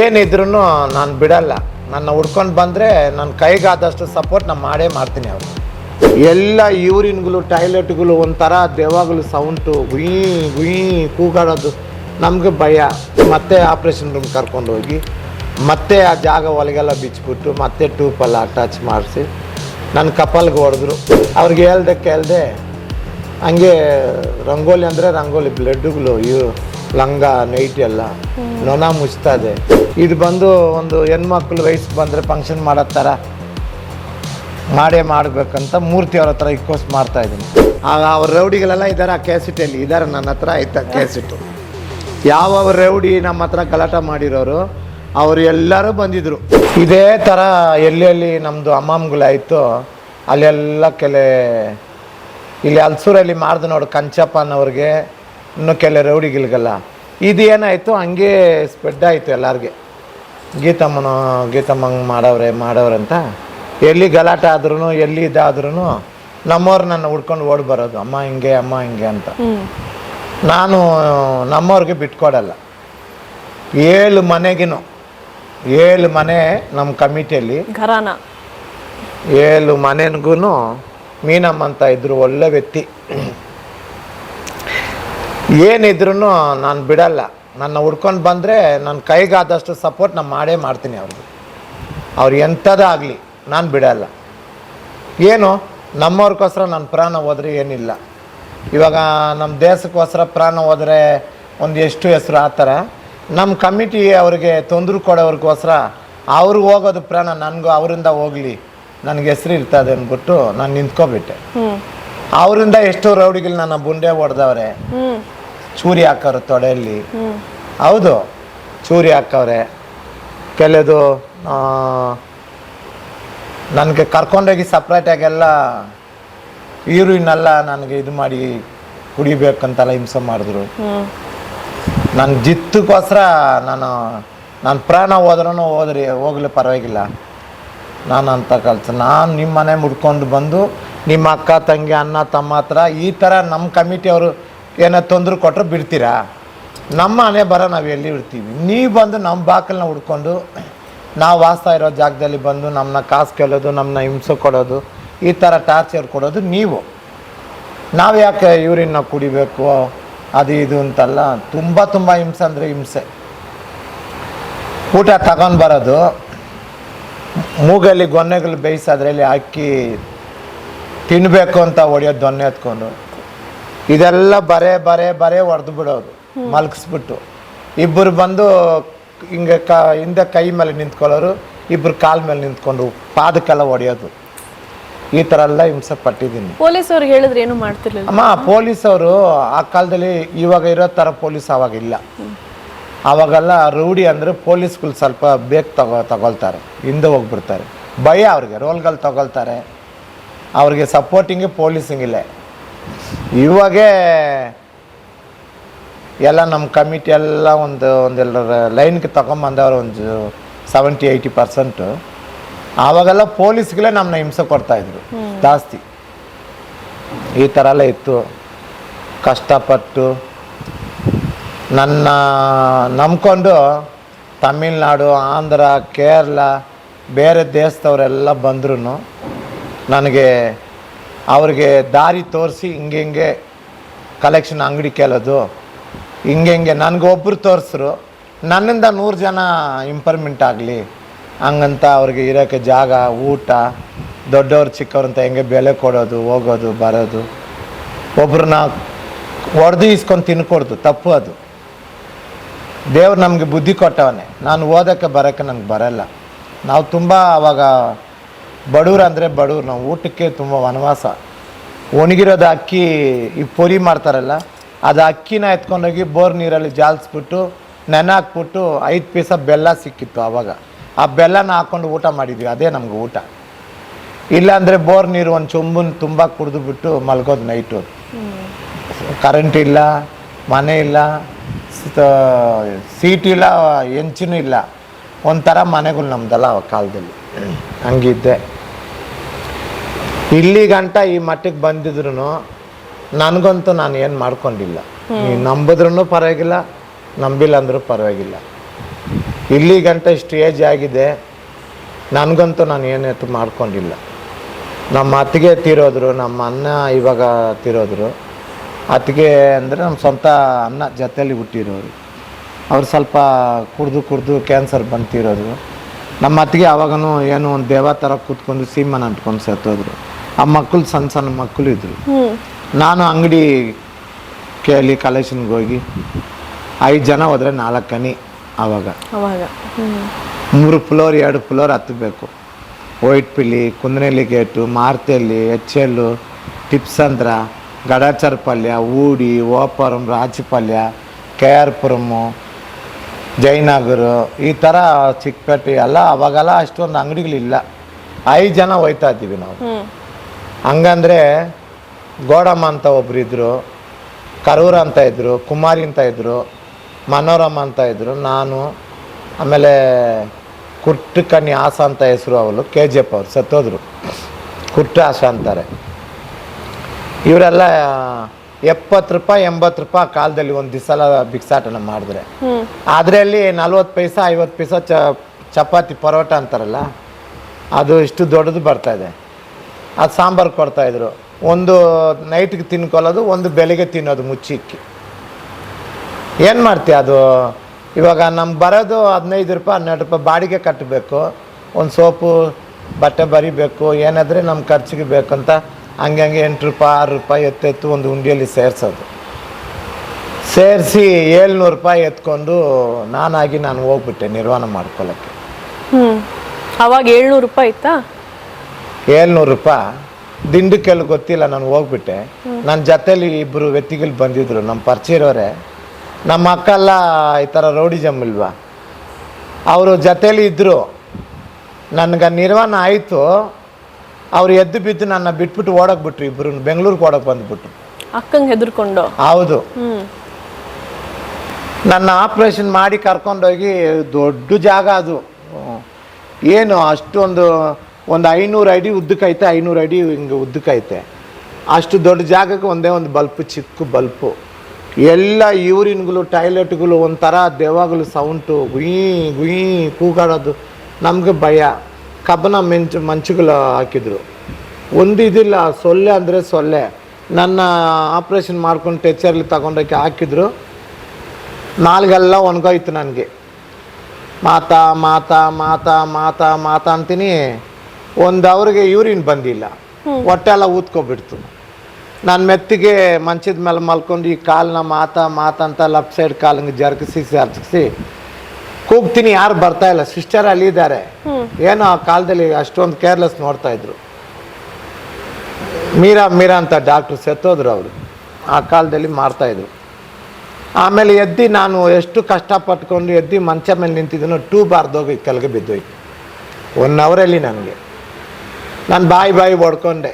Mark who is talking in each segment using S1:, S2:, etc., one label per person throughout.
S1: ಏನಿದ್ರು ನಾನು ಬಿಡಲ್ಲ. ನನ್ನ ಹುಡ್ಕೊಂಡು ಬಂದರೆ ನನ್ನ ಕೈಗಾದಷ್ಟು ಸಪೋರ್ಟ್ ನಾನು ಮಾಡೇ ಮಾಡ್ತೀನಿ ಅವರು ಎಲ್ಲ ಯೂರಿನ್ಗಳು, ಟಾಯ್ಲೆಟ್ಗಳು ಒಂಥರ ದೇವಾಗಳು ಸೌಂಟು, ಗುಯಿ ಗುಯಿ ಕೂಗಾಡೋದು. ನಮಗೆ ಭಯ. ಮತ್ತೆ ಆಪ್ರೇಷನ್ ರೂಮ್ ಕರ್ಕೊಂಡು ಹೋಗಿ, ಮತ್ತೆ ಆ ಜಾಗ ಒಳಗೆಲ್ಲ ಬಿಚ್ಚಿಬಿಟ್ಟು, ಮತ್ತೆ ಟ್ಯೂಬೆಲ್ಲ ಅಟ್ಯಾಚ್ ಮಾಡಿಸಿ ನನ್ನ ಕಪಲ್ಗೆ ಹೊಡೆದ್ರು. ಅವ್ರಿಗೆ ಹೇಳ್ದೆ ಕೇಳ್ದೆ, ಹಂಗೆ ರಂಗೋಲಿ ಅಂದರೆ ರಂಗೋಲಿ ಬ್ಲಡ್ಗಳು ಇವು ಲಂಗ ನೈಟ್ ಎಲ್ಲ. ನೊಣ ಮುಚ್ತಾ ಇದೆ ಇದು ಬಂದು ಒಂದು ಹೆಣ್ಮಕ್ಳು ವಯಸ್ಸು ಬಂದರೆ ಫಂಕ್ಷನ್ ಮಾಡೋ ಥರ ಮಾಡೇ ಮಾಡಬೇಕಂತ ಮೂರ್ತಿ ಅವ್ರ ಹತ್ರ ಇಕ್ಕೋಸ್ ಮಾಡ್ತಾ ಇದ್ದೀನಿ. ಆಗ ಅವ್ರ ರೌಡಿಗಳೆಲ್ಲ ಇದ್ದಾರೆ ಆ ಕ್ಯಾಸೆಟಲ್ಲಿ ಇದ್ದಾರೆ ನನ್ನ ಹತ್ರ ಆಯ್ತಾ ಕ್ಯಾಸೆಟು ಯಾವ ರೌಡಿ ನಮ್ಮ ಹತ್ರ ಗಲಾಟ ಮಾಡಿರೋರು ಅವರು ಎಲ್ಲರೂ ಬಂದಿದ್ರು. ಇದೇ ಥರ ಎಲ್ಲೆಲ್ಲಿ ನಮ್ಮದು ಅಮ್ಮಮ್ಗಳಾಯಿತು ಅಲ್ಲೆಲ್ಲ ಕೆಲೆ ಇಲ್ಲಿ ಹಲ್ಸೂರಲ್ಲಿ ಮಾಡ್ದು ನೋಡು ಕಂಚಪ್ಪನವ್ರಿಗೆ ಇನ್ನು ಕೆಲ ರೌಡಿಗಳಿಗೆಲ್ಲ. ಇದೇನಾಯಿತು ಹಂಗೆ ಸ್ಪ್ರೆಡ್ ಆಯಿತು ಎಲ್ಲರಿಗೆ. ಗೀತಮ್ಮನ ಗೀತಮ್ಮಂಗೆ ಮಾಡವ್ರೆ ಮಾಡವ್ರೆ ಅಂತ. ಎಲ್ಲಿ ಗಲಾಟೆ ಆದ್ರೂ ಎಲ್ಲಿ ಇದಾದ್ರೂ ನಮ್ಮವ್ರು ನನ್ನ ಹುಡ್ಕೊಂಡು ಓಡಿ ಬರೋದು. ಅಮ್ಮ ಹಿಂಗೆ ಅಮ್ಮ ಹಿಂಗೆ ಅಂತ. ನಾನು ನಮ್ಮವ್ರಿಗೆ ಬಿಟ್ಕೊಡಲ್ಲ. ಏಳು ಮನೆಗಿನೂ ಏಳು ಮನೆ ನಮ್ಮ ಕಮಿಟಿಯಲ್ಲಿ. ಏಳು ಮನೆಗೂ ಮೀನಮ್ಮ ಅಂತ ಇದ್ರು ಒಳ್ಳೆ ವ್ಯಕ್ತಿ. ಏನಿದ್ರು ನಾನು ಬಿಡಲ್ಲ. ನನ್ನ ಹುಡ್ಕೊಂಡು ಬಂದರೆ ನನ್ನ ಕೈಗಾದಷ್ಟು ಸಪೋರ್ಟ್ ನಾನು ಮಾಡೇ ಮಾಡ್ತೀನಿ ಅವ್ರಿಗೆ. ಅವ್ರು ಎಂಥದ್ದಾಗಲಿ ನಾನು ಬಿಡಲ್ಲ. ಏನು? ನಮ್ಮವ್ರಿಗೋಸ್ಕರ ನನ್ನ ಪ್ರಾಣ ಹೋದರೆ ಏನಿಲ್ಲ. ಇವಾಗ ನಮ್ಮ ದೇಶಕ್ಕೋಸ್ಕರ ಪ್ರಾಣ ಹೋದರೆ ಒಂದು ಎಷ್ಟು ಹೆಸರು ಆ ಥರ. ನಮ್ಮ ಕಮಿಟಿ ಅವ್ರಿಗೆ ತೊಂದರೆ ಕೊಡೋವ್ರಿಗೋಸ್ಕರ ಅವ್ರಿಗೆ ಹೋಗೋದು ಪ್ರಾಣ ನನಗೂ ಅವರಿಂದ ಹೋಗಲಿ. ನನಗೆ ಹೆಸರು ಇರ್ತದೆ ಅಂದ್ಬಿಟ್ಟು ನಾನು ನಿಂತ್ಕೊಬಿಟ್ಟೆ. ಅವರಿಂದ ಎಷ್ಟೋ ರೌಡಿಗಳು ನನ್ನ ಬುಂಡೆ ಹೊಡೆದವ್ರೆ. ಚೂರಿ ಹಾಕೋರು ತೊಡೆಯಲ್ಲಿ. ಹೌದು ಚೂರಿ ಹಾಕವ್ರೆ. ಕೆಲದು ನನಗೆ ಕರ್ಕೊಂಡೋಗಿ ಸಪ್ರೇಟಾಗೆಲ್ಲ ಈರುಳ್ಳಿನೆಲ್ಲ ನನಗೆ ಇದು ಮಾಡಿ ಕುಡಿಬೇಕಂತೆಲ್ಲ ಹಿಂಸೆ ಮಾಡಿದ್ರು. ನನ್ನ ಜಿತ್ತಕ್ಕೋಸ್ಕರ ನಾನು ನನ್ನ ಪ್ರಾಣ ಹೋದ್ರೂ ಹೋದ್ರಿ ಹೋಗ್ಲಿ ಪರವಾಗಿಲ್ಲ. ನಾನು ಅಂತ ಕಲ್ಸ ನಾನು ನಿಮ್ಮ ಮನೆ ಮುಡ್ಕೊಂಡು ಬಂದು ನಿಮ್ಮ ಅಕ್ಕ ತಂಗಿ ಅಣ್ಣ ತಮ್ಮ ಹತ್ರ ಈ ಥರ ನಮ್ಮ ಕಮಿಟಿಯವರು ಏನೋ ತೊಂದರೆ ಕೊಟ್ಟರೆ ಬಿಡ್ತೀರಾ? ನಮ್ಮ ಮನೆ ಬರ ನಾವು ಎಲ್ಲಿ ಇಡ್ತೀವಿ? ನೀವು ಬಂದು ನಮ್ಮ ಬಾಕಲನ್ನ ಹುಡ್ಕೊಂಡು ನಾವು ವಾಸ್ತಾ ಇರೋ ಜಾಗದಲ್ಲಿ ಬಂದು ನಮ್ಮನ್ನ ಕಾಸು ಕೇಳೋದು ನಮ್ಮನ್ನ ಹಿಂಸೆ ಕೊಡೋದು, ಈ ಥರ ಟಾರ್ಚರ್ ಕೊಡೋದು ನೀವು. ನಾವು ಯಾಕೆ ಇವ್ರನ್ನ ಕುಡಿಬೇಕು? ಅದು ಇದು ಅಂತಲ್ಲ, ತುಂಬ ತುಂಬ ಹಿಂಸೆ ಅಂದರೆ ಹಿಂಸೆ. ಊಟ ತಗೊಂಡು ಬರೋದು, ಮೂಗಲ್ಲಿ ಗೊನ್ನೆಗಳು ಬೇಯಿಸೋದ್ರಲ್ಲಿ ಅಕ್ಕಿ ತಿನ್ನಬೇಕು ಅಂತ ಹೊಡೆಯೋದು ದೊನ್ನೆ ಎತ್ಕೊಂಡು. ಇದೆಲ್ಲ ಬರೇ ಬರೇ ಬರೆ ಹೊಡೆದು ಬಿಡೋರು ಮಲಗಿಸ್ಬಿಟ್ಟು. ಇಬ್ಬರು ಬಂದು ಹಿಂಗೆ ಕ ಹಿಂದೆ ಕೈ ಮೇಲೆ ನಿಂತ್ಕೊಳ್ಳೋರು ಇಬ್ಬರು ಕಾಲ ಮೇಲೆ ನಿಂತ್ಕೊಂಡು ಪಾದಕ್ಕೆಲ್ಲ ಹೊಡೆಯೋದು ಈ ಥರ ಎಲ್ಲ ಹಿಂಸೆ ಪಟ್ಟಿದ್ದೀನಿ.
S2: ಪೊಲೀಸ್ ಅವ್ರಿಗೆ ಹೇಳಿದ್ರೆ ಏನು ಮಾಡ್ತಿರ್ಲಿಲ್ಲ?
S1: ಅಮ್ಮ ಪೊಲೀಸವರು ಆ ಕಾಲದಲ್ಲಿ ಇವಾಗ ಇರೋ ಥರ ಪೊಲೀಸ್ ಅವಾಗ ಇಲ್ಲ. ಅವಾಗೆಲ್ಲ ರೌಡಿ ಅಂದರೆ ಪೊಲೀಸ್ಗಳು ಸ್ವಲ್ಪ ಬೇಗ ತಗೋ ತಗೊಳ್ತಾರೆ. ಹಿಂದೆ ಹೋಗ್ಬಿಡ್ತಾರೆ. ಭಯ ಅವ್ರಿಗೆ ರೋಲ್ಗಳು ತಗೊಳ್ತಾರೆ. ಅವ್ರಿಗೆ ಸಪೋರ್ಟಿಂಗ್ ಪೊಲೀಸಿಂಗಿಲ್ಲ ಇವಾಗೇ ಎಲ್ಲ ನಮ್ಮ ಕಮಿಟಿ ಎಲ್ಲ ಒಂದು ಒಂದೆಲ್ಲರ ಲೈನ್ಗೆ ತಗೊಂಬಂದವ್ರು ಒಂದು ಸೆವೆಂಟಿ ಏಯ್ಟಿ ಪರ್ಸೆಂಟು ಆವಾಗೆಲ್ಲ ಪೊಲೀಸ್ಗಳೇ ನಮ್ಮನ್ನ ಹಿಂಸೆ ಕೊಡ್ತಾಯಿದ್ರು ಜಾಸ್ತಿ. ಈ ಥರ ಎಲ್ಲ ಇತ್ತು. ಕಷ್ಟಪಟ್ಟು ನನ್ನ ನಂಬ್ಕೊಂಡು ತಮಿಳ್ನಾಡು ಆಂಧ್ರ ಕೇರಳ ಬೇರೆ ದೇಶದವರೆಲ್ಲ ಬಂದ್ರೂ ನನಗೆ ಅವ್ರಿಗೆ ದಾರಿ ತೋರಿಸಿ ಹಿಂಗೆ ಹಿಂಗೆ ಕಲೆಕ್ಷನ್ ಅಂಗಡಿ ಕೇಳೋದು. ಹಿಂಗೆ ಹಿಂಗೆ ನನಗೊಬ್ಬರು ತೋರಿಸ್ರು. ನನ್ನಿಂದ ನೂರು ಜನ ಇಂಪ್ರೂವ್ಮೆಂಟ್ ಆಗಲಿ. ಹಂಗಂತ ಅವ್ರಿಗೆ ಇರೋಕ್ಕೆ ಜಾಗ, ಊಟ, ದೊಡ್ಡವ್ರು, ಚಿಕ್ಕವ್ರು ಅಂತ ಹೆಂಗೆ ಬೆಲೆ ಕೊಡೋದು, ಹೋಗೋದು, ಬರೋದು. ಒಬ್ರನ್ನ ಹೊಡೆದು ಇಸ್ಕೊಂಡು ತಿನ್ಕೊಡ್ದು, ತಪ್ಪು ಅದು. ದೇವ್ರು ನಮಗೆ ಬುದ್ಧಿ ಕೊಟ್ಟವನೇ. ನಾನು ಓದೋಕ್ಕೆ ಬರೋಕ್ಕೆ ನನಗೆ ಬರಲ್ಲ. ನಾವು ತುಂಬ ಅವಾಗ ಬಡವ್ರು ಅಂದರೆ ಬಡವ್ರು ನಾವು ಊಟಕ್ಕೆ ತುಂಬ ವನವಾಸ. ಒಣಗಿರೋದು ಅಕ್ಕಿ, ಈ ಪೊರಿ ಮಾಡ್ತಾರಲ್ಲ, ಅದು ಅಕ್ಕಿನ ಎತ್ಕೊಂಡೋಗಿ ಬೋರ್ ನೀರಲ್ಲಿ ಜಾಲಿಸ್ಬಿಟ್ಟು, ನೆನೆ ಹಾಕ್ಬಿಟ್ಟು ಐದು ಪೀಸ ಬೆಲ್ಲ ಸಿಕ್ಕಿತ್ತು ಆವಾಗ ಆ ಬೆಲ್ಲನ ಹಾಕ್ಕೊಂಡು ಊಟ ಮಾಡಿದ್ವಿ, ಅದೇ ನಮ್ಗೆ ಊಟ. ಇಲ್ಲಾಂದರೆ ಬೋರ್ ನೀರು ಒಂದು ಚೊಂಬನ್ ತುಂಬ ಕುಡಿದು ಬಿಟ್ಟು ಮಲ್ಗೋದು ನೈಟು ಕರೆಂಟ್ ಇಲ್ಲ, ಮನೆ ಇಲ್ಲ ಸೀಟ್ ಇಲ್ಲ ಹೆಂಚಿನೂ ಇಲ್ಲ. ಒಂಥರ ಮನೆಗಳು ನಮ್ದಲ್ಲ ಆ ಕಾಲದಲ್ಲಿ. ಹಂಗಿದ್ದೆ. ಇಲ್ಲಿ ಗಂಟ ಈ ಮಟ್ಟಿಗೆ ಬಂದಿದ್ರು ನನಗಂತೂ ನಾನು ಏನು ಮಾಡ್ಕೊಂಡಿಲ್ಲ. ನೀವು ನಂಬಿದ್ರೂ ಪರವಾಗಿಲ್ಲ ನಂಬಿಲ್ಲ ಅಂದರೂ ಪರವಾಗಿಲ್ಲ. ಇಲ್ಲಿ ಗಂಟ ಇಷ್ಟು ಏಜ್ ಆಗಿದೆ ನನಗಂತೂ ನಾನು ಏನೇತು ಮಾಡ್ಕೊಂಡಿಲ್ಲ. ನಮ್ಮ ಅತ್ತಿಗೆ ತೀರೋದ್ರು ನಮ್ಮ ಅಣ್ಣ ಇವಾಗ ತೀರೋದ್ರು. ಅತ್ತಿಗೆ ಅಂದರೆ ನಮ್ಮ ಸ್ವಂತ ಅನ್ನ ಜೊತೆಯಲ್ಲಿ ಹುಟ್ಟಿರೋರು. ಅವ್ರು ಸ್ವಲ್ಪ ಕುಡಿದು ಕುಡಿದು ಕ್ಯಾನ್ಸರ್ ಬಂತಿರೋದು ನಮ್ಮ ಅತ್ತಿಗೆ ಆವಾಗೂ ಏನೋ ಒಂದು ದೇವ ಥರ ಕೂತ್ಕೊಂಡು ಸೀಮನ ಅಂಟ್ಕೊಂಡು ಸತ್ತೋದ್ರು. ಆ ಮಕ್ಕಳು ಸಣ್ಣ ಸಣ್ಣ ಮಕ್ಕಳು ಇದ್ರು. ನಾನು ಅಂಗಡಿ ಕೇಳಿ ಕಲೆಕ್ಷನ್ಗೆ ಹೋಗಿ ಐದು ಜನ ಹೋದರೆ ನಾಲ್ಕು ಕನಿ ಆವಾಗ
S2: ಅವಾಗ
S1: ಮೂರು ಫ್ಲೋರ್ ಎರಡು ಫ್ಲೋರ್ ಹತ್ತಬೇಕು. ವೈಟ್ ಪಿಲ್ಲಿ ಕುಂದನೆಲ್ಲಿ ಗೇಟು ಮಾರ್ತಿಯಲ್ಲಿ ಎಚ್ ಎಲ್ಲು ಟಿಪ್ಸಂದ್ರ ಗಡಾಚರ್ ಪಲ್ಯ ಊಡಿ ಓಪರಂ ರಾಚಿಪಲ್ಯ ಕೆ ಆರ್ ಪುರಮು ಜಯನಗರ ಈ ಥರ ಚಿಕ್ಕಪೇಟೆ ಎಲ್ಲ ಅವಾಗೆಲ್ಲ ಅಷ್ಟೊಂದು ಅಂಗಡಿಗಳಿಲ್ಲ. ಐದು ಜನ ಹೋಯ್ತಾ ಇದ್ದೀವಿ ನಾವು. ಹಂಗಂದ್ರೆ ಗೋಡಮ್ಮ ಅಂತ ಒಬ್ರು ಇದ್ರು ಕರೂರ್ ಅಂತ ಇದ್ದರು ಕುಮಾರಿ ಅಂತ ಇದ್ದರು ಮನೋರಮ್ಮ ಅಂತ ಇದ್ದರು ನಾನು ಆಮೇಲೆ ಕುರ್ಟಕನ್ನಿ ಆಸ ಅಂತ ಹೆಸರು ಅವಳು ಕೆ ಜಿ ಎಫ್ ಅವರು ಸತ್ತೋದ್ರು. ಕುರ್ಟ ಆಸ ಅಂತಾರೆ. ಇವರೆಲ್ಲ ಎಪ್ಪತ್ತು ರೂಪಾಯಿ ಎಂಬತ್ತು ರೂಪಾಯಿ ಕಾಲದಲ್ಲಿ ಒಂದು ದಿವಸ ಬಿಕ್ಸಾಟನ ಮಾಡಿದ್ರೆ. ಅದರಲ್ಲಿ ನಲ್ವತ್ತು ಪೈಸ ಐವತ್ತು ಪೈಸ ಚ ಚಪಾತಿ ಪರೋಟ ಅಂತಾರಲ್ಲ ಅದು ಇಷ್ಟು ದೊಡ್ಡದು ಬರ್ತಾ ಇದೆ. ಅದು ಸಾಂಬಾರು ಕೊಡ್ತಾಯಿದ್ರು ಒಂದು ನೈಟ್ಗೆ ತಿನ್ಕೊಳ್ಳೋದು ಒಂದು ಬೆಳಿಗ್ಗೆ ತಿನ್ನೋದು ಮುಚ್ಚಿಕ್ಕಿ. ಏನು ಮಾಡ್ತೀಯ ಅದು? ಇವಾಗ ನಮ್ಗೆ ಬರೋದು ಹದಿನೈದು ರೂಪಾಯಿ, ಹನ್ನೆರಡು ರೂಪಾಯಿ ಬಾಡಿಗೆ ಕಟ್ಟಬೇಕು ಒಂದು ಸೋಪು, ಬಟ್ಟೆ ಬರಿಬೇಕು, ಏನಾದರೆ ನಮ್ಮ ಖರ್ಚಿಗೆ ಬೇಕಂತ ಹಂಗೆ ಹಂಗೆ ಎಂಟು ರೂಪಾಯಿ, ಆರು ರೂಪಾಯಿ ಎತ್ತೆತ್ತು ಒಂದು ಉಂಡಿಯಲ್ಲಿ ಸೇರಿಸೋದು. ಸೇರಿಸಿ ಏಳ್ನೂರು ರೂಪಾಯಿ ಎತ್ಕೊಂಡು ನಾನಾಗಿ ನಾನು ಹೋಗ್ಬಿಟ್ಟೆ ನಿರ್ವಹಣೆ ಮಾಡ್ಕೊಳ್ಳೋಕ್ಕೆ
S2: ಅವಾಗ ಏಳ್ನೂರು ರೂಪಾಯಿ ಇತ್ತಾ?
S1: ಏಳ್ನೂರು ರೂಪಾಯಿ. ದಿಂಡಕ್ಕೆಲ್ಲ ಗೊತ್ತಿಲ್ಲ ನಾನು ಹೋಗ್ಬಿಟ್ಟೆ. ನನ್ನ ಜೊತೆಲಿ ಇಬ್ಬರು ವ್ಯಕ್ತಿಗಳು ಬಂದಿದ್ರು ನಮ್ಮ ಪರಿಚಯ ಇರೋರೆ. ನಮ್ಮ ಅಕ್ಕಲ್ಲ ಈ ಥರ ರೌಡಿಜಮ್ ಇಲ್ವಾ? ಅವರು ಜೊತೇಲಿ ಇದ್ದರು ನನಗೆ ನಿರ್ವಹಣೆ ಆಯಿತು. ಅವ್ರು ಎದ್ದು ಬಿದ್ದು ನನ್ನ ಬಿಟ್ಬಿಟ್ಟು ಓಡೋಗ್ಬಿಟ್ರು ಇಬ್ಬರು ಬೆಂಗಳೂರಿಗೆ ಓಡೋಕೆ ಬಂದುಬಿಟ್ರು.
S2: ಅಕ್ಕಂಗೆ ಹೆದರ್ಕೊಂಡು?
S1: ಹೌದು. ನನ್ನ ಆಪ್ರೇಷನ್ ಮಾಡಿ ಕರ್ಕೊಂಡೋಗಿ ದೊಡ್ಡ ಜಾಗ ಅದು. ಏನು ಅಷ್ಟೊಂದು ಒಂದು ಐನೂರು ಅಡಿ ಉದ್ದಕ್ಕೈತೆ, ಐನೂರು ಅಡಿ ಹಿಂಗೆ ಉದ್ದಕ್ಕೈತೆ. ಅಷ್ಟು ದೊಡ್ಡ ಜಾಗಕ್ಕೆ ಒಂದೇ ಒಂದು ಬಲ್ಪು, ಚಿಕ್ಕ ಬಲ್ಪು. ಎಲ್ಲ ಯೂರಿನ್ಗಳು, ಟಾಯ್ಲೆಟ್ಗಳು ಒಂಥರ ದೆವ್ವಗಳು ಸೌಂಟು, ಗುಯಿ ಗುಯಿ ಕೂಗಾಡೋದು. ನಮಗೆ ಭಯ. ಕಬ್ಬನ ಮೆಂಚು, ಮಂಚುಗಳು ಹಾಕಿದ್ರು. ಒಂದು ಇದಿಲ್ಲ, ಸೊಳ್ಳೆ ಅಂದರೆ ಸೊಳ್ಳೆ. ನನ್ನ ಆಪ್ರೇಷನ್ ಮಾಡ್ಕೊಂಡು ಟೆಚ್ಚರ್ಲಿ ತಗೊಂಡೋಗಿ ಹಾಕಿದ್ರು. ನಾಲ್ಗೆಲ್ಲ ಒಣಗೋಯ್ತು ನನಗೆ. ಮಾತಾ ಮಾತಾ ಮಾತಾ ಮಾತಾ ಮಾತಾ ಅಂತೀನಿ. ಒಂದು ಅವ್ರಿಗೆ ಯೂರಿನ್ ಬಂದಿಲ್ಲ. ಹೊಟ್ಟೆ ಎಲ್ಲ ಊದ್ಕೊಬಿಡ್ತು. ನಾನು ಮೆತ್ತಿಗೆ ಮಂಚದ ಮೇಲೆ ಮಲ್ಕೊಂಡು ಈ ಕಾಲನ್ನ ಮಾತಾ ಮಾತಂತ ಅಂತ ಲೆಫ್ಟ್ ಸೈಡ್ ಕಾಲಿಗೆ ಜರ್ಗಿಸಿ ಜರ್ಗಿಸಿ ಕೂಗ್ತೀನಿ ಯಾರು ಬರ್ತಾ ಇಲ್ಲ. ಸಿಸ್ಟರ್ ಅಲ್ಲಿ ಇದ್ದಾರೆ. ಏನೋ ಆ ಕಾಲದಲ್ಲಿ ಅಷ್ಟೊಂದು ಕೇರ್ಲೆಸ್ ನೋಡ್ತಾ ಇದ್ರು. ಮೀರಾ ಮೀರಾ ಅಂತ ಡಾಕ್ಟ್ರು ಸೆತ್ತೋದ್ರು ಅವರು. ಆ ಕಾಲದಲ್ಲಿ ಮಾಡ್ತಾಯಿದ್ರು ಆಮೇಲೆ ಎದ್ದು ನಾನು ಎಷ್ಟು ಕಷ್ಟಪಟ್ಕೊಂಡು ಎದ್ದು ಮಂಚ ಮೇಲೆ ನಿಂತಿದ್ದೀನೋ ಟೂ ಬಾರ್ದೋಗಿ ಕೆಳಗೆ ಬಿದ್ದೋಯ್ತು. ಒನ್ ಅವರಲ್ಲಿ ನನಗೆ. ನಾನು ಬಾಯಿ ಬಾಯಿ ಓಡ್ಕೊಂಡೆ.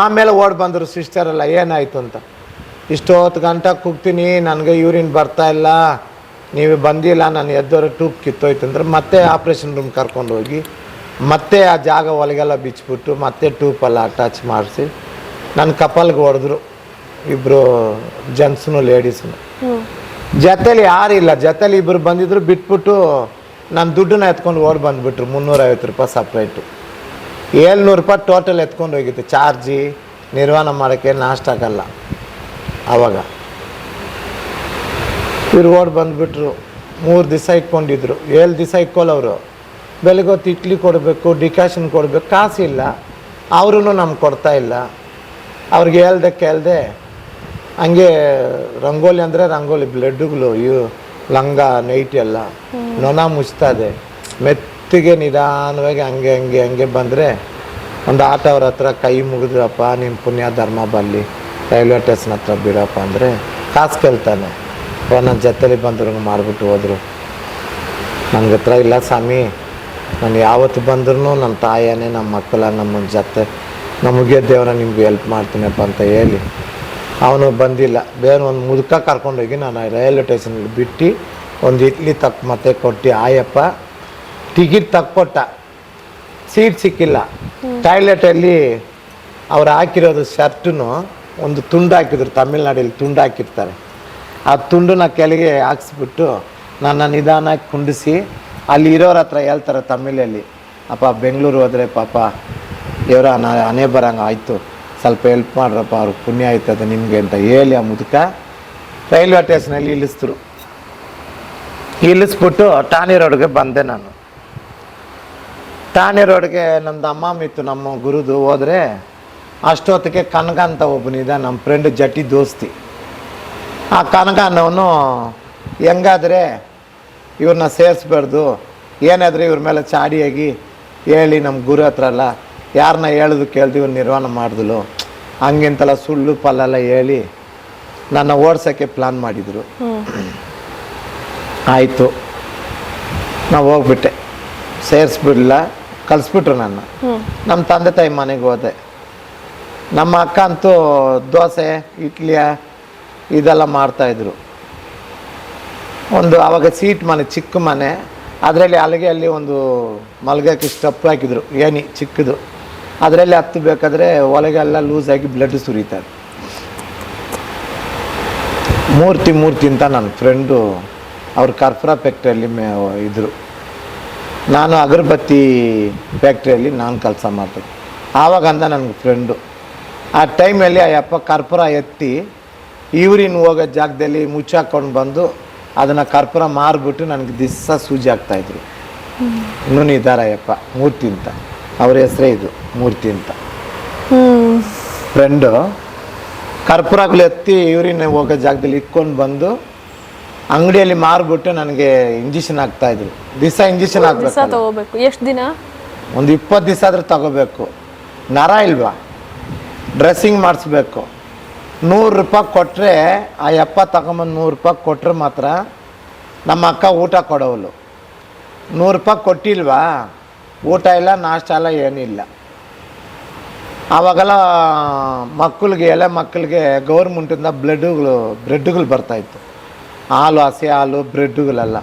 S1: ಆಮೇಲೆ ಓಡ್ ಬಂದರು ಸಿಸ್ಟರೆಲ್ಲ ಏನಾಯಿತು ಅಂತ? ಇಷ್ಟೊತ್ತು ಗಂಟೆ ಕೂಗ್ತೀನಿ ನನಗೆ ಯೂರಿನ್ ಬರ್ತಾ ಇಲ್ಲ. ನೀವು ಬಂದಿಲ್ಲ ನಾನು ಎದ್ದೋರು ಟೂಬ್ ಕಿತ್ತೋಯ್ತು ಅಂದ್ರೆ ಮತ್ತೆ ಆಪ್ರೇಷನ್ ರೂಮ್ ಕರ್ಕೊಂಡು ಹೋಗಿ ಮತ್ತೆ ಆ ಜಾಗ ಒಳಗೆಲ್ಲ ಬಿಚ್ಚಿಬಿಟ್ಟು ಮತ್ತೆ ಟೂಪೆಲ್ಲ ಅಟ್ಯಾಚ್ ಮಾಡಿಸಿ ನನ್ನ ಕಪಲ್ಗೆ ಹೊಡೆದ್ರು ಇಬ್ಬರು ಜೆಂಟ್ಸ್ನು ಲೇಡೀಸ್ನು. ಜೊತೇಲಿ ಯಾರಿಲ್ಲ ಜೊತೇಲಿ ಇಬ್ಬರು ಬಂದಿದ್ರು ಬಿಟ್ಬಿಟ್ಟು ನನ್ನ ದುಡ್ಡನ್ನ ಎತ್ಕೊಂಡು ಓಡಿ ಬಂದುಬಿಟ್ರು ಮುನ್ನೂರೈವತ್ತು ರೂಪಾಯಿ ಸಪ್ರೇಟು ಏಳ್ನೂರು ರೂಪಾಯಿ ಟೋಟಲ್ ಎತ್ಕೊಂಡು ಹೋಗಿತ್ತು. ಚಾರ್ಜಿ ನಿರ್ವಹಣೆ ಮಾಡೋಕ್ಕೆ ನಾಷ್ಟಾಗಲ್ಲ ಆವಾಗ ಇವ್ರು ಓಡ್ ಬಂದುಬಿಟ್ರು. ಮೂರು ದಿವಸ ಇಟ್ಕೊಂಡಿದ್ರು. ಏಳು ದಿವಸ ಇಟ್ಕೊಳ್ಳೋರು ಬೆಳಗ್ಗೆ ಹೊತ್ತು ಇಟ್ಲಿ ಕೊಡಬೇಕು ಡಿಕಾಷನ್ ಕೊಡಬೇಕು ಕಾಸಿಲ್ಲ. ಅವರೂ ನಮ್ಗೆ ಕೊಡ್ತಾ ಇಲ್ಲ. ಅವ್ರಿಗೆ ಹೇಳ್ದೆ ಕೇಳ್ದೆ ಹಂಗೆ ರಂಗೋಲಿ ಅಂದರೆ ರಂಗೋಲಿ ಬ್ಲಡ್ಗಳು ಇವು ಲಂಗ ನೈಟ್ ಎಲ್ಲ ನೊಣ ಮುಚ್ತದೆ ಮೆತ್ತಿಗೆ ನಿಧಾನವಾಗಿ ಹಂಗೆ ಹಂಗೆ ಹಂಗೆ ಬಂದರೆ ಒಂದು ಆಟ ಅವ್ರ ಹತ್ರ ಕೈ ಮುಗಿದ್ರಪ್ಪ ನಿಮ್ಮ ಪುಣ್ಯ ಧರ್ಮ ಬಲ್ಲಿ. ರೈಲ್ವೆ ಸ್ಟೇಷನ್ ಹತ್ರ ಬಿಡಪ್ಪ ಅಂದರೆ ಕಾಸು ಕೇಳ್ತಾನೆ. ನನ್ನ ಜೊತೆಲಿ ಬಂದ್ರು ಮಾಡಿಬಿಟ್ಟು ಹೋದರು. ನನಗೆ ಹತ್ರ ಇಲ್ಲ ಸ್ವಾಮಿ. ನಾನು ಯಾವತ್ತು ಬಂದ್ರೂ ನನ್ನ ತಾಯಿಯೇ ನಮ್ಮ ಮಕ್ಕಳ, ನಮ್ಮ ಜೊತೆ. ನಮಗೆ ದೇವರ ನಿಮ್ಗೆ ಹೆಲ್ಪ್ ಮಾಡ್ತೀನಪ್ಪ ಅಂತ ಹೇಳಿ. ಅವನು ಬಂದಿಲ್ಲ. ಬೇರೆ ಒಂದು ಮುದುಕ ಕರ್ಕೊಂಡೋಗಿ ನಾನು ರೈಲ್ವೆ ಸ್ಟೇಷನಲ್ಲಿ ಬಿಟ್ಟು ಒಂದು ಇಡ್ಲಿ ತಕ್ಕ ಮತ್ತೆ ಕೊಟ್ಟು, ಆಯಪ್ಪ ಟಿಕೆಟ್ ತಕ್ಕೊಟ್ಟ. ಸೀಟ್ ಸಿಕ್ಕಿಲ್ಲ. ಟಾಯ್ಲೆಟಲ್ಲಿ ಅವ್ರು ಹಾಕಿರೋದು ಶರ್ಟನ್ನು ಒಂದು ತುಂಡು ಹಾಕಿದ್ರು. ತಮಿಳ್ನಾಡಲ್ಲಿ ತುಂಡು ಹಾಕಿರ್ತಾರೆ. ಆ ತುಂಡನ್ನ ಕೆಳಗೆ ಹಾಕ್ಸ್ಬಿಟ್ಟು ನನ್ನ ನಿಧಾನಕ್ಕೆ ಕುಂಡಿಸಿ ಅಲ್ಲಿ ಇರೋರ ಹತ್ರ ಹೇಳ್ತಾರೆ ತಮಿಳಲ್ಲಿ. ಅಪ್ಪ ಬೆಂಗಳೂರು ಹೋದರೆ ಪಾಪ ಇವರ ಹಣೆ ಬರಂಗ ಆಯಿತು. ಸ್ವಲ್ಪ ಹೆಲ್ಪ್ ಮಾಡ್ರಪ್ಪ ಅವ್ರಿಗೆ ಪುಣ್ಯ ಆಯ್ತದೆ ನಿಮಗೆ ಅಂತ ಹೇಳಿ ಆ ಮುದುಕ ರೈಲ್ವೆ ಸ್ಟೇಷನಲ್ಲಿ ಇಳಿಸಿದ್ರು. ಇಳಿಸ್ಬಿಟ್ಟು ಟಾನಿ ರೋಡ್ಗೆ ಬಂದೆ ನಾನು. ಟಾನಿ ರೋಡ್ಗೆ ನಮ್ದು ಅಮ್ಮ ಇತ್ತು ನಮ್ಮ ಗುರುದು ಹೋದರೆ ಅಷ್ಟೊತ್ತಿಗೆ ಕನಕ ಅಂತ ಒಬ್ಬನಿದ ನಮ್ಮ ಫ್ರೆಂಡ್ ಜಟ್ಟಿ ದೋಸ್ತಿ. ಆ ಕನಕ ಅನ್ನೋನು ಹೆಂಗಾದರೆ ಇವ್ರನ್ನ ಸೇರಿಸ್ಬಾರ್ದು ಏನಾದ್ರೆ ಇವ್ರ ಮೇಲೆ ಚಾಡಿಯಾಗಿ ಹೇಳಿ ನಮ್ಮ ಗುರು ಹತ್ರ ಅಲ್ಲ ಯಾರನ್ನ ಹೇಳೋದು ಕೇಳ್ದು ಇವ್ರು ನಿರ್ವಹಣೆ ಮಾಡಿದ್ಲು ಹಂಗಿಂತೆಲ್ಲ ಸುಳ್ಳು ಪಲ್ಲೆಲ್ಲ ಹೇಳಿ ನನ್ನ ಓಡ್ಸೋಕ್ಕೆ ಪ್ಲ್ಯಾನ್ ಮಾಡಿದರು. ಆಯಿತು. ನಾವು ಹೋಗ್ಬಿಟ್ಟೆ. ಸೇರಿಸ್ಬಿಡ್ಲಿಲ್ಲ. ಕಳಿಸ್ಬಿಟ್ರು ನನ್ನ. ನಮ್ಮ ತಂದೆ ತಾಯಿ ಮನೆಗೆ ಹೋದೆ. ನಮ್ಮ ಅಕ್ಕ ಅಂತೂ ದೋಸೆ ಇಡ್ಲಿಯ ಇದೆಲ್ಲ ಮಾಡ್ತಾಯಿದ್ರು ಒಂದು ಆವಾಗ ಸೀಟ್ ಮನೆ ಚಿಕ್ಕ ಮನೆ. ಅದರಲ್ಲಿ ಅಲ್ಲಿಗೆ ಒಂದು ಮಲಗಕ್ಕೆ ಸ್ಟಪ್ ಹಾಕಿದ್ರು ಏನಿ ಚಿಕ್ಕದು. ಅದರಲ್ಲಿ ಹತ್ತಬೇಕಾದ್ರೆ ಒಲೆಗೆಲ್ಲ ಲೂಸ್ ಆಗಿ ಬ್ಲಡ್ ಸುರಿತಾರೆ ಮೂರ್ತಿ ಮೂರ್ತಿ ಅಂತ ನನ್ನ ಫ್ರೆಂಡು ಅವ್ರು ಕರ್ಪುರ ಫ್ಯಾಕ್ಟ್ರಿಯಲ್ಲಿ ಮೇ ಇದ್ದರು ನಾನು ಅಗರಬತ್ತಿ ಫ್ಯಾಕ್ಟ್ರಿಯಲ್ಲಿ ನಾನು ಕೆಲಸ ಮಾಡ್ತೀನಿ. ಆವಾಗಂದ ನನಗೆ ಫ್ರೆಂಡು ಆ ಟೈಮಲ್ಲಿ ಆ ಅಪ್ಪ ಕರ್ಪೂರ ಎತ್ತಿ ಇವ್ರಿನ ಹೋಗೋ ಜಾಗದಲ್ಲಿ ಮುಚ್ಚಾಕೊಂಡು ಬಂದು ಅದನ್ನು ಕರ್ಪೂರ ಮಾರಿಬಿಟ್ಟು ನನಗೆ ದಿವಸ ಸೂಜಿ ಆಗ್ತಾಯಿದ್ರು ಇನ್ನೂ ಇದ್ದಾರೆ ಅಯ್ಯಪ್ಪ ಮೂರ್ತಿ ಅಂತ. ಅವ್ರ ಹೆಸರೇ ಇದು ಮೂರ್ತಿ ಅಂತ. ಫ್ರೆಂಡು ಕರ್ಪೂರಗಳು ಎತ್ತಿ ಇವ್ರಿನ್ ಹೋಗೋ ಜಾಗದಲ್ಲಿ ಇಟ್ಕೊಂಡು ಬಂದು ಅಂಗಡಿಯಲ್ಲಿ ಮಾರ್ಬಿಟ್ಟು ನನಗೆ ಇಂಜೆಕ್ಷನ್ ಹಾಕ್ತಾಯಿದ್ರು ದಿವಸ ಇಂಜೆಕ್ಷನ್
S2: ದಿವಸ
S1: ಹಾಕ್ಬೇಕು
S2: ತಗೋಬೇಕು. ಎಷ್ಟು ದಿನ?
S1: ಒಂದು ಇಪ್ಪತ್ತು ದಿವಸ ಆದರೂ ತಗೋಬೇಕು. ನರ ಇಲ್ವಾ? ಡ್ರೆಸ್ಸಿಂಗ್ ಮಾಡಿಸ್ಬೇಕು. ನೂರು ರೂಪಾಯಿ ಕೊಟ್ಟರೆ ಆ ಎಪ್ಪ ತಗೊಂಬಂದು ನೂರು ರೂಪಾಯಿ ಕೊಟ್ಟರೆ ಮಾತ್ರ ನಮ್ಮ ಅಕ್ಕ ಊಟ ಕೊಡೋವಳು. ನೂರು ರೂಪಾಯಿ ಕೊಟ್ಟಿಲ್ವಾ? ಊಟ ಇಲ್ಲ ನಾಷ್ಟ ಇಲ್ಲ ಏನಿಲ್ಲ ಆವಾಗೆಲ್ಲ ಮಕ್ಕಳಿಗೆ ಎಲ್ಲ ಮಕ್ಕಳಿಗೆ ಗೌರ್ಮೆಂಟಿಂದ ಬ್ಲಡ್ಗಳು ಬ್ರೆಡ್ಡುಗಳು ಬರ್ತಾಯಿತ್ತು ಹಾಲು, ಹಸಿ ಹಾಲು ಬ್ರೆಡ್ಡುಗಳೆಲ್ಲ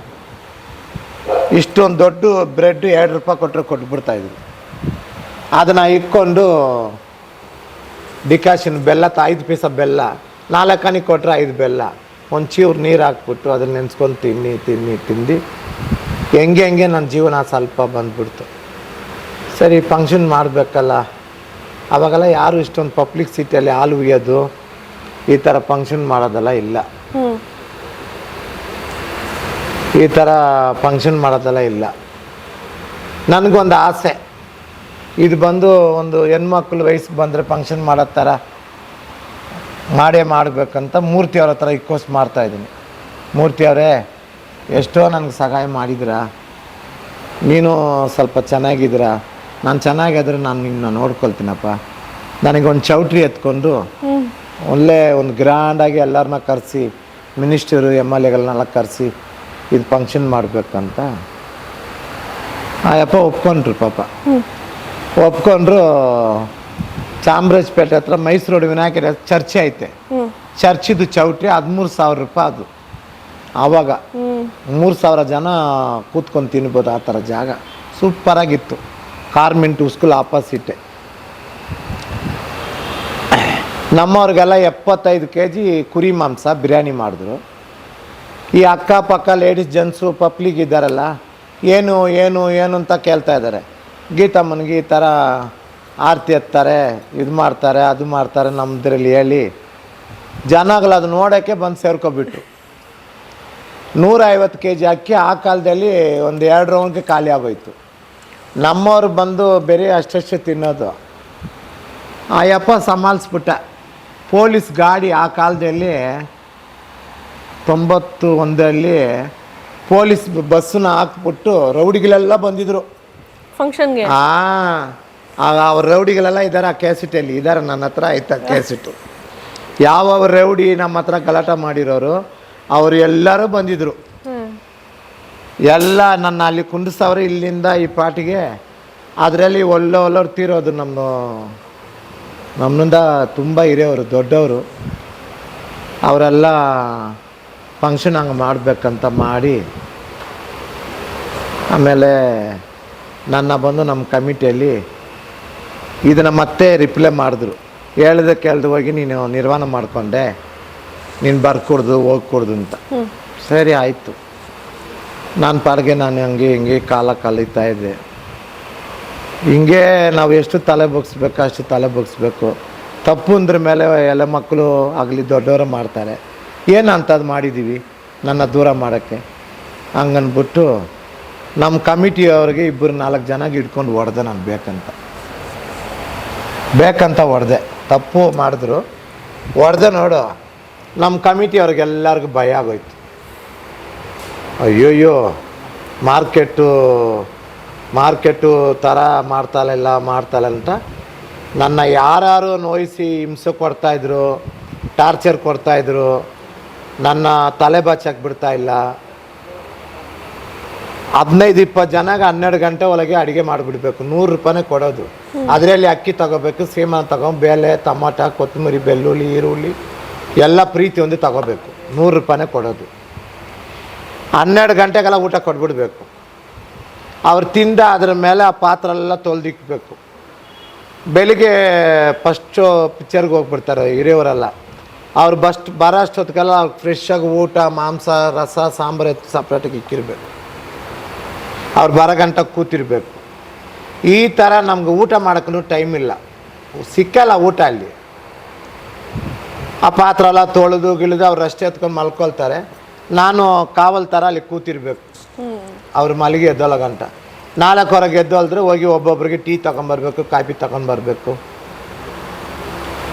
S1: ಇಷ್ಟೊಂದು ದೊಡ್ಡ ಬ್ರೆಡ್ ಎರಡು ರೂಪಾಯಿ ಕೊಟ್ಟರೆ ಕೊಟ್ಬಿಡ್ತಾಯಿದ್ರು ಅದನ್ನು ಇಟ್ಕೊಂಡು ಡಿಕಾಷನ್ ಬೆಲ್ಲ ತ, ಐದು ಪೀಸ ಬೆಲ್ಲ, ನಾಲ್ಕನಿ ಕೊಟ್ಟರೆ ಐದು ಬೆಲ್ಲ ಒಂದು ಚೂರು ನೀರು ಹಾಕ್ಬಿಟ್ಟು ಅದನ್ನ ನೆನ್ಸ್ಕೊಂಡು ತಿನ್ನಿ ತಿನ್ನಿ, ತಿಂದು ಹೆಂಗೆ ಹೆಂಗೆ ನನ್ನ ಜೀವನ ಸ್ವಲ್ಪ ಬಂದ್ಬಿಡ್ತು. ಸರಿ ಫಂಕ್ಷನ್ ಮಾಡಬೇಕಲ್ಲ. ಅವಾಗೆಲ್ಲ ಯಾರು ಇಷ್ಟೊಂದು ಪಬ್ಲಿಕ್ ಸಿಟಿಯಲ್ಲಿ ಹಾಲು ಉಯ್ಯೋದು ಈ ಥರ ಫಂಕ್ಷನ್ ಮಾಡೋದೆಲ್ಲ ಇಲ್ಲ. ಈ ಥರ ಫಂಕ್ಷನ್ ಮಾಡೋದೆಲ್ಲ ಇಲ್ಲ. ನನಗೊಂದು ಆಸೆ. ಇದು ಬಂದು ಒಂದು ಹೆಣ್ಮಕ್ಳು ವಯಸ್ಸು ಬಂದರೆ ಫಂಕ್ಷನ್ ಮಾಡೋ ಥರ ಮಾಡೇ ಮಾಡಬೇಕಂತ ಮೂರ್ತಿ ಅವ್ರ ಹತ್ರ ರಿಕ್ವೆಸ್ಟ್ ಮಾಡ್ತಾಯಿದ್ದೀನಿ ಮೂರ್ತಿ ಅವರೇ ಎಷ್ಟೋ ನನಗೆ ಸಹಾಯ ಮಾಡಿದಿರಾ ನೀನು ಸ್ವಲ್ಪ ಚೆನ್ನಾಗಿದ್ದೀರಾ? ನಾನು ಚೆನ್ನಾಗಿದ್ರೆ ನಾನು ನಿನ್ನ ನೋಡ್ಕೊಳ್ತೀನಪ್ಪ. ನನಗೊಂದು ಚೌಟ್ರಿ ಎತ್ಕೊಂಡು ಒಳ್ಳೆ ಒಂದು ಗ್ರ್ಯಾಂಡಾಗಿ ಎಲ್ಲರನ್ನ ಕರೆಸಿ ಮಿನಿಸ್ಟರು ಎಂ ಎಲ್ ಎಗಳನ್ನೆಲ್ಲ ಕರೆಸಿ ಇದು ಫಂಕ್ಷನ್ ಮಾಡಬೇಕಂತ. ಆ ಯಪ್ಪ ಒಪ್ಕೊಂಡ್ರು ಪಾಪ. ಒಪ್ಕೊಂಡ್ರು ಚಾಮರಾಜಪೇಟೆ ಹತ್ರ ಮೈಸೂರು ರೋಡ್ ವಿನಾಯಕರ ಚರ್ಚೆ ಐತೆ. ಚರ್ಚಿದು ಚೌಟ್ರಿ ಹದಿಮೂರು ಸಾವಿರ ರೂಪಾಯಿ ಅದು. ಆವಾಗ ಮೂರು ಸಾವಿರ ಜನ ಕೂತ್ಕೊಂಡು ತಿನ್ಬೋದು ಆ ಥರ ಜಾಗ. ಸೂಪರಾಗಿತ್ತು ಕಾರ್ಮೆಂಟ್ ಸ್ಕೂಲ್ ಆಪೋಸಿಟ್ಟೆ ನಮ್ಮವ್ರಿಗೆಲ್ಲ ಎಪ್ಪತ್ತೈದು ಕೆ ಜಿ ಕುರಿ ಮಾಂಸ ಬಿರಿಯಾನಿ ಮಾಡಿದ್ರು. ಈ ಅಕ್ಕಪಕ್ಕ ಲೇಡೀಸ್ ಜೆಂಟ್ಸು ಪಬ್ಲಿಕ್ ಇದ್ದಾರಲ್ಲ, ಏನು ಏನು ಏನು ಅಂತ ಕೇಳ್ತಾ ಇದ್ದಾರೆ. ಗೀತಮ್ಮನಿಗೆ ಈ ಥರ ಆರತಿ ಎತ್ತಾರೆ, ಇದು ಮಾಡ್ತಾರೆ, ಅದು ಮಾಡ್ತಾರೆ ನಮ್ಮದ್ರಲ್ಲಿ ಹೇಳಿ, ಜನಗಳು ಅದು ನೋಡೋಕ್ಕೆ ಬಂದು ಸೇರ್ಕೊಬಿಟ್ರು. ನೂರೈವತ್ತು ಕೆ ಜಿ ಅಕ್ಕಿ ಆ ಕಾಲದಲ್ಲಿ ಒಂದು ಎರಡು ರೌಂಡ್ಗೆ ಖಾಲಿ ಆಗೋಯ್ತು. ನಮ್ಮವ್ರು ಬಂದು ಬೇರೆ ಅಷ್ಟಷ್ಟು ತಿನ್ನೋದು. ಆ ಯಪ್ಪ ಸಂಭಾಲಿಸ್ಬಿಟ್ಟ ಪೊಲೀಸ್ ಗಾಡಿ ಆ ಕಾಲದಲ್ಲಿ ತೊಂಬತ್ತು ಒಂದರಲ್ಲಿ ಪೊಲೀಸ್ ಬಸ್ಸನ್ನ ಹಾಕ್ಬಿಟ್ಟು ರೌಡಿಗಳೆಲ್ಲ ಬಂದಿದ್ರು.
S2: ಫಂಕ್ಷನ್ಗೆ?
S1: ಹಾಂ ಆಗ ಅವ್ರ ರೌಡಿಗಳೆಲ್ಲ ಇದ್ದಾರೆ ಆ ಕ್ಯಾಸೆಟಲ್ಲಿ ಇದ್ದಾರೆ ನನ್ನ ಹತ್ರ ಆಯ್ತಾ ಕ್ಯಾಸೆಟು ಯಾವ ರೌಡಿ ನಮ್ಮ ಹತ್ರ ಗಲಾಟೆ ಮಾಡಿರೋರು ಅವರು ಎಲ್ಲರೂ ಬಂದಿದ್ರು. ಎಲ್ಲ ನನ್ನ ಅಲ್ಲಿ ಕುಂಡಿಸವ್ರೆ ಇಲ್ಲಿಂದ ಈ ಪಾಟಿಗೆ ಅದರಲ್ಲಿ ಒಳ್ಳೆ ಒಳ್ಳೋರು ತೀರೋದು ನಮ್ಮ ನಮ್ಮಿಂದ ತುಂಬ ಹಿರಿಯವರು ದೊಡ್ಡವರು. ಅವರೆಲ್ಲ ಫಂಕ್ಷನ್ ಹಂಗೆ ಮಾಡಬೇಕಂತ ಮಾಡಿ ಆಮೇಲೆ ನನ್ನ ಬಂದು ನಮ್ಮ ಕಮಿಟಿಯಲ್ಲಿ ಇದನ್ನು ಮತ್ತೆ ರಿಪ್ಲೈ ಮಾಡಿದ್ರು. ಹೇಳ್ದೆ ಕೇಳ್ದು ಹೋಗಿ ನೀನು ನಿರ್ವಹಣೆ ಮಾಡಿಕೊಂಡೆ ನೀನು ಬರ್ಕೊಡ್ದು ಹೋಗ್ಕೊಡ್ದು ಅಂತ. ಸರಿ ಆಯಿತು. ನಾನು ಪಾಡಿಗೆ ನಾನು ಹಂಗೆ ಹಿಂಗೆ ಕಾಲ ಕಳೀತಾ ಇದ್ದೆ. ಹಿಂಗೆ ನಾವು ಎಷ್ಟು ತಲೆ ಬಗ್ಸ್ಬೇಕು ಅಷ್ಟು ತಲೆ ಬಗ್ಸ್ಬೇಕು. ತಪ್ಪು ಅಂದ್ರ ಮೇಲೆ ಎಲ್ಲ ಮಕ್ಕಳು ಆಗಲಿ ದೊಡ್ಡವರು ಮಾಡ್ತಾರೆ. ಏನು ಅಂಥದ್ದು ಮಾಡಿದ್ದೀವಿ ನನ್ನ ದೂರ ಮಾಡೋಕ್ಕೆ. ಹಂಗನ್ಬಿಟ್ಟು ನಮ್ಮ ಕಮಿಟಿಯವ್ರಿಗೆ ಇಬ್ಬರು ನಾಲ್ಕು ಜನಗೆ ಇಟ್ಕೊಂಡು ಹೊಡೆದೆ ನಾನು ಬೇಕಂತ. ಬೇಕಂತ ಹೊಡೆದೆ. ತಪ್ಪು ಮಾಡಿದ್ರು. ಹೊಡೆದೆ ನೋಡು. ನಮ್ಮ ಕಮಿಟಿಯವ್ರಿಗೆಲ್ಲರಿಗೂ ಭಯ ಆಗೋಯ್ತು. ಅಯ್ಯೋಯ್ಯೋ ಮಾರ್ಕೆಟು ಮಾರ್ಕೆಟು ಥರ ಮಾಡ್ತಾಳಿಲ್ಲ ಮಾಡ್ತಾಳೆ ಅಂತ ನನ್ನ ಯಾರ್ಯಾರು ನೋಯಿಸಿ ಹಿಂಸೆ ಕೊಡ್ತಾಯಿದ್ರು, ಟಾರ್ಚರ್ ಕೊಡ್ತಾಯಿದ್ರು ನನ್ನ ತಲೆ ಬಾಚಕ್ಕೆ ಬಿಡ್ತಾ ಇಲ್ಲ. ಹದಿನೈದು ಇಪ್ಪತ್ತು ಜನಗೆ ಹನ್ನೆರಡು ಗಂಟೆ ಒಳಗೆ ಅಡುಗೆ ಮಾಡಿಬಿಡ್ಬೇಕು. ನೂರು ರೂಪಾಯಿನೇ ಕೊಡೋದು. ಅದರಲ್ಲಿ ಅಕ್ಕಿ ತಗೋಬೇಕು ಸೀಮಾ ತಗೊಂಡು ಬೇಳೆ ಟಮಾಟ ಕೊತ್ತಂಬರಿ ಬೆಳ್ಳುಳ್ಳಿ ಈರುಳ್ಳಿ ಎಲ್ಲ ಪ್ರೀತಿ ಒಂದು ತಗೋಬೇಕು. ನೂರು ರೂಪಾಯಿನೇ ಕೊಡೋದು. ಹನ್ನೆರಡು ಗಂಟೆಗೆಲ್ಲ ಊಟ ಕೊಟ್ಬಿಡ್ಬೇಕು. ಅವ್ರು ತಿಂದ ಅದ್ರ ಮೇಲೆ ಆ ಪಾತ್ರೆ ಎಲ್ಲ ತೊಳೆದಿಕ್ಬೇಕು. ಬೆಳಿಗ್ಗೆ ಫಸ್ಟು ಪಿಕ್ಚರ್ಗೆ ಹೋಗ್ಬಿಡ್ತಾರೆ ಹಿರಿಯವರೆಲ್ಲ. ಅವ್ರು ಬಸ್ಟ್ ಬರೋ ಅಷ್ಟೊತ್ತಿಗೆಲ್ಲ ಅವ್ರು ಫ್ರೆಶ್ಶಾಗಿ ಊಟ, ಮಾಂಸ, ರಸ, ಸಾಂಬಾರು ಎತ್ತು ಸಪ್ರೇಟಾಗಿ ಇಕ್ಕಿರಬೇಕು. ಅವ್ರು ಬರೋ ಗಂಟ ಕೂತಿರಬೇಕು. ಈ ಥರ ನಮ್ಗೆ ಊಟ ಮಾಡೋಕ್ಕೂ ಟೈಮ್ ಇಲ್ಲ. ಸಿಕ್ಕಲ್ಲ ಊಟ ಅಲ್ಲಿ. ಆ ಪಾತ್ರ ಎಲ್ಲ ತೊಳೆದು ಗಿಳಿದು ಅವ್ರು ರಸ್ತೆ ಎತ್ಕೊಂಡು ಮಲ್ಕೊಳ್ತಾರೆ. ನಾನು ಕಾವಲ್ ಥರ ಅಲ್ಲಿ ಕೂತಿರ್ಬೇಕು. ಅವ್ರು ಮಲಗಿ ಎದ್ದೋಳ ಗಂಟ. ನಾಲ್ಕು ಹೊರಗೆ ಎದ್ದೋಲ್ದ್ರೆ ಹೋಗಿ ಒಬ್ಬೊಬ್ರಿಗೆ ಟೀ ತಗೊಂಬರ್ಬೇಕು, ಕಾಫಿ ತಗೊಂಬರ್ಬೇಕು.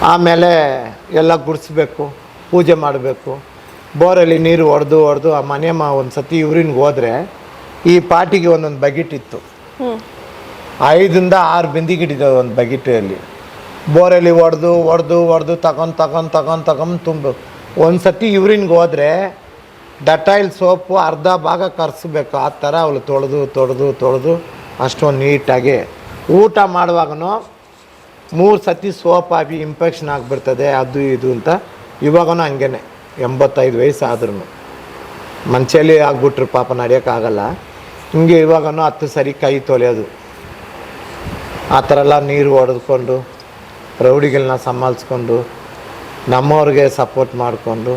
S1: ಆಮೇಲೆ ಎಲ್ಲ ಗುಡಿಸ್ಬೇಕು ಪೂಜೆ ಮಾಡಬೇಕು. ಬೋರಲ್ಲಿ ನೀರು ಹೊಡೆದು ಹೊಡೆದು ಆ ಮನೆ ಮಾ ಒಂದು ಸತಿ ಇವ್ರಿಗೆ ಹೋದರೆ ಈ ಪಾಟಿಗೆ ಒಂದೊಂದು ಬಕೆಟ್ ಇತ್ತು.
S2: ಐದರಿಂದ
S1: ಆರು ಆರು ಬಿಂದಿಗಿಟ್ಟಿದ್ದಾವೆ ಒಂದು ಬಕೆಟಲ್ಲಿ. ಬೋರಲ್ಲಿ ಹೊಡೆದು ಹೊಡೆದು ಹೊಡೆದು ತಗೊಂಡು ತಗೊಂಡು ತಗೊಂಡು ತಗೊಂಡು ತುಂಬ ಒಂದು ಸತಿ ಇವ್ರಿಗೆ ಹೋದರೆ ಡಟಾಯಿಲ್ ಸೋಪು ಅರ್ಧ ಭಾಗ ಕರೆಸ್ಬೇಕು. ಆ ಥರ ಅವಳು ತೊಳೆದು ತೊಳೆದು ತೊಳೆದು ಅಷ್ಟೊಂದು ನೀಟಾಗಿ ಊಟ ಮಾಡುವಾಗನೂ ಮೂರು ಸತಿ ಸೋಪ್ ಹಾಕಿ ಇನ್ಫೆಕ್ಷನ್ ಆಗಿಬಿಡ್ತದೆ, ಅದು ಇದು ಅಂತ. ಇವಾಗನೂ ಹಂಗೇನೆ, ಎಂಬತ್ತೈದು ವಯಸ್ಸು ಆದ್ರೂ ಮಂಚಲ್ಲಿ ಆಗ್ಬಿಟ್ರು ಪಾಪ ನಡೆಯೋಕ್ಕಾಗಲ್ಲ. ಹಿಂಗೆ ಇವಾಗನೂ ಹತ್ತು ಸರಿ ಕೈ ತೊಳೆಯೋದು. ಆ ಥರ ಎಲ್ಲ ನೀರು ಹೊಡೆದುಕೊಂಡು ರೌಡಿಗಳನ್ನ ಸಂಭಾಳಿಸ್ಕೊಂಡು, ನಮ್ಮವ್ರಿಗೆ ಸಪೋರ್ಟ್ ಮಾಡಿಕೊಂಡು.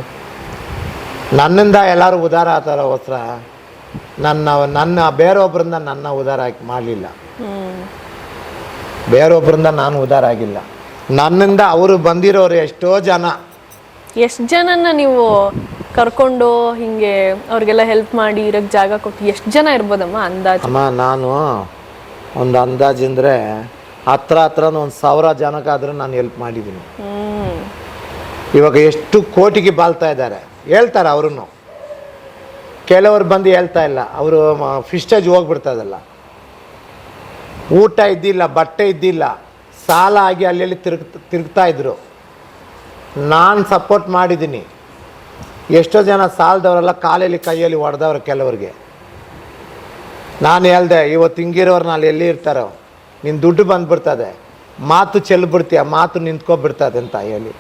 S1: ನನ್ನಿಂದ ಎಲ್ಲರೂ ಉದಾರ ಆತಾರ ಹೊಸ ನನ್ನ ನನ್ನ ಬೇರೊಬ್ಬರಿಂದ ನನ್ನ ಉದಾರ ಮಾಡಲಿಲ್ಲ. ಬೇರೊಬ್ಬರಿಂದ ನಾನು ಉದಾರ ಆಗಿಲ್ಲ ನನ್ನಿಂದ ಅವರು ಬಂದಿರೋರು ಎಷ್ಟೋ ಜನ.
S2: ಎಷ್ಟು ಜನನ ನೀವು ಕರ್ಕೊಂಡು ಹಿಂಗೆ ಅವ್ರಿಗೆಲ್ಲ ಹೆಲ್ಪ್ ಮಾಡಿ ಇರೋಕ್ಕೆ ಜಾಗ ಕೊಟ್ಟು ಎಷ್ಟು ಜನ ಇರ್ಬೋದಮ್ಮ ಅಂದಾಜು?
S1: ಅಮ್ಮ ನಾನು ಒಂದು ಅಂದಾಜಂದರೆ ಹತ್ರ ಹತ್ರ ಒಂದು ಸಾವಿರ ಜನಕ್ಕಾದರೂ ನಾನು ಹೆಲ್ಪ್ ಮಾಡಿದ್ದೀನಿ. ಇವಾಗ ಎಷ್ಟು ಕೋಟಿಗೆ ಬಾಳ್ತಾ ಇದ್ದಾರೆ. ಹೇಳ್ತಾರೆ ಅವ್ರೂ ಕೆಲವರು ಬಂದು ಹೇಳ್ತಾ ಇಲ್ಲ. ಅವರು ಫಿಸ್ಟೇಜ್ ಹೋಗ್ಬಿಡ್ತದಲ್ಲ ಊಟ ಇದ್ದಿಲ್ಲ, ಬಟ್ಟೆ ಇದ್ದಿಲ್ಲ, ಸಾಲ ಆಗಿ ಅಲ್ಲೆಲ್ಲಿ ತಿರುಗ್ ತಿರುಗ್ತಾ ಇದ್ದರು ನಾನು ಸಪೋರ್ಟ್ ಮಾಡಿದ್ದೀನಿ. ಎಷ್ಟೋ ಜನ ಸಾಲದವರೆಲ್ಲ ಕಾಲಲ್ಲಿ ಕೈಯಲ್ಲಿ ಹೊಡೆದವ್ರು ಕೆಲವ್ರಿಗೆ. ನಾನು ಹೇಳ್ದೆ, ಇವತ್ತು ಹಿಂಗಿರೋರು ನಾಳೆ ಎಲ್ಲಿ ಇರ್ತಾರೋ? ನಿನ್ನ ದುಡ್ಡು ಬಂದುಬಿಡ್ತದೆ. ಮಾತು ಚೆಲ್ಬಿಡ್ತೀಯ, ಮಾತು ನಿಂತ್ಕೊಬಿಡ್ತದೆ ಅಂತ ಹೇಳಿ.